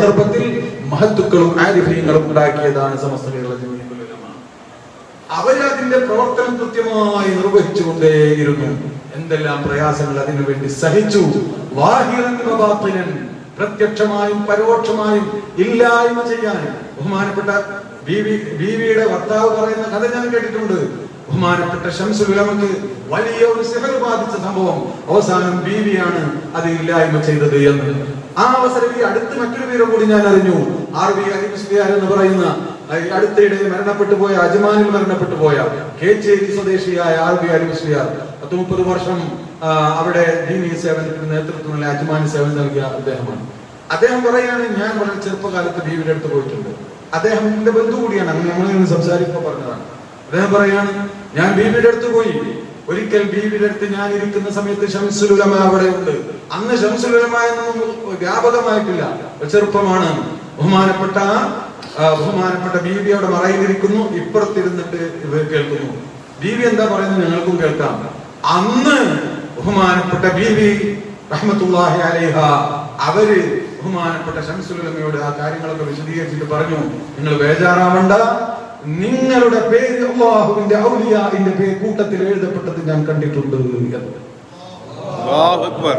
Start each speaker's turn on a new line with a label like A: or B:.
A: സന്ദർഭത്തിൽ മഹത്തുക്കളും ആരിഫീങ്ങളും ഉണ്ടാക്കിയതാണ് സമസ്ത കേരള. അവരതിന്റെ പ്രവർത്തനം കൃത്യമായി നിർവഹിച്ചുകൊണ്ടേയിരുന്നു എന്തെല്ലാം പ്രയാസങ്ങൾ അതിനുവേണ്ടി സഹിച്ചു വാഹിറൻ. പ്രത്യക്ഷമായും പരോക്ഷമായും ഇല്ലായ്മ ചെയ്യാനും. ബഹുമാനപ്പെട്ട ബീവി ബീവിയുടെ ഭർത്താവ് പറയുന്ന കഥ ഞാൻ കേട്ടിട്ടുണ്ട്. ബഹുമാനപ്പെട്ട ഷംസുൽ വിലമക്ക് വലിയ ഒരു സിഹർ ബാധിച്ച സംഭവം അവസാനം ബീവിയാണ് അത് ഇല്ലായ്മ ചെയ്തത് എന്ന്. ആ അവസരം ഈ അടുത്ത് മറ്റൊരു പേരെ കൂടി ഞാൻ അറിഞ്ഞു. ആർ വി അലിമുസ്ലിയാർ എന്ന് പറയുന്ന അടുത്തിടെ മരണപ്പെട്ടു പോയ അജ്മാനിൽ മരണപ്പെട്ടു പോയ കേച്ചേരി സ്വദേശിയായ ആർ ബി അലി മുസ്ലിയാർ പത്ത് മുപ്പത് വർഷം അവിടെ ദീനീ സേവനത്തിന് നേതൃത്വം നൽകിയ അജ്മാനി സേവനം നൽകിയ അദ്ദേഹമാണ്. അദ്ദേഹം പറയാണ് ഞാൻ വളരെ ചെറുപ്പകാലത്ത് ബീവിയുടെ അടുത്ത് പോയിട്ടുണ്ട്. അദ്ദേഹം എന്റെ ബന്ധു കൂടിയാണ് അങ്ങനെ നിന്ന് സംസാരിക്കുമ്പോൾ പറഞ്ഞതാണ്. അദ്ദേഹം പറയാണ് ഞാൻ ബീവിയുടെ അടുത്ത് പോയി. ഒരിക്കൽ ബീവിയുടെ അടുത്ത് ഞാൻ ഇരിക്കുന്ന സമയത്ത് ഷംസുലുലമ അവിടെ ഉണ്ട്. അന്ന് ഷംസുലുലമ എന്നൊന്നും വ്യാപകമായിട്ടില്ല. ചെറുപ്പമാണ്. ബഹുമാനപ്പെട്ട ബഹുമാനപ്പെട്ട ബീവി അവിടെ മറയിലിരിക്കുന്നു ഇപ്പുറത്തിരുന്നിട്ട് ഇവർ കേൾക്കുന്നു. ബീവി എന്താ പറയുന്നത് ഞങ്ങൾക്കും കേൾക്കാം. അന്ന് ബഹുമാനപ്പെട്ട ബീവി റഹ്മത്തുള്ളാഹി അലൈഹ അവർ ബഹുമാനപ്പെട്ട ഷംസുലുലമയോട് ആ കാര്യങ്ങളൊക്കെ വിശദീകരിച്ചിട്ട് പറഞ്ഞു നിങ്ങൾ ബേജാറാവണ്ട. നിങ്ങളുടെ പേര് അള്ളാഹുവിന്റെ ഔലിയാന്റെ പേര് കൂട്ടത്തിൽ എഴുതപ്പെട്ടത് ഞാൻ കണ്ടിട്ടുണ്ട്. എന്ന്
B: അല്ലാഹു അക്ബർ.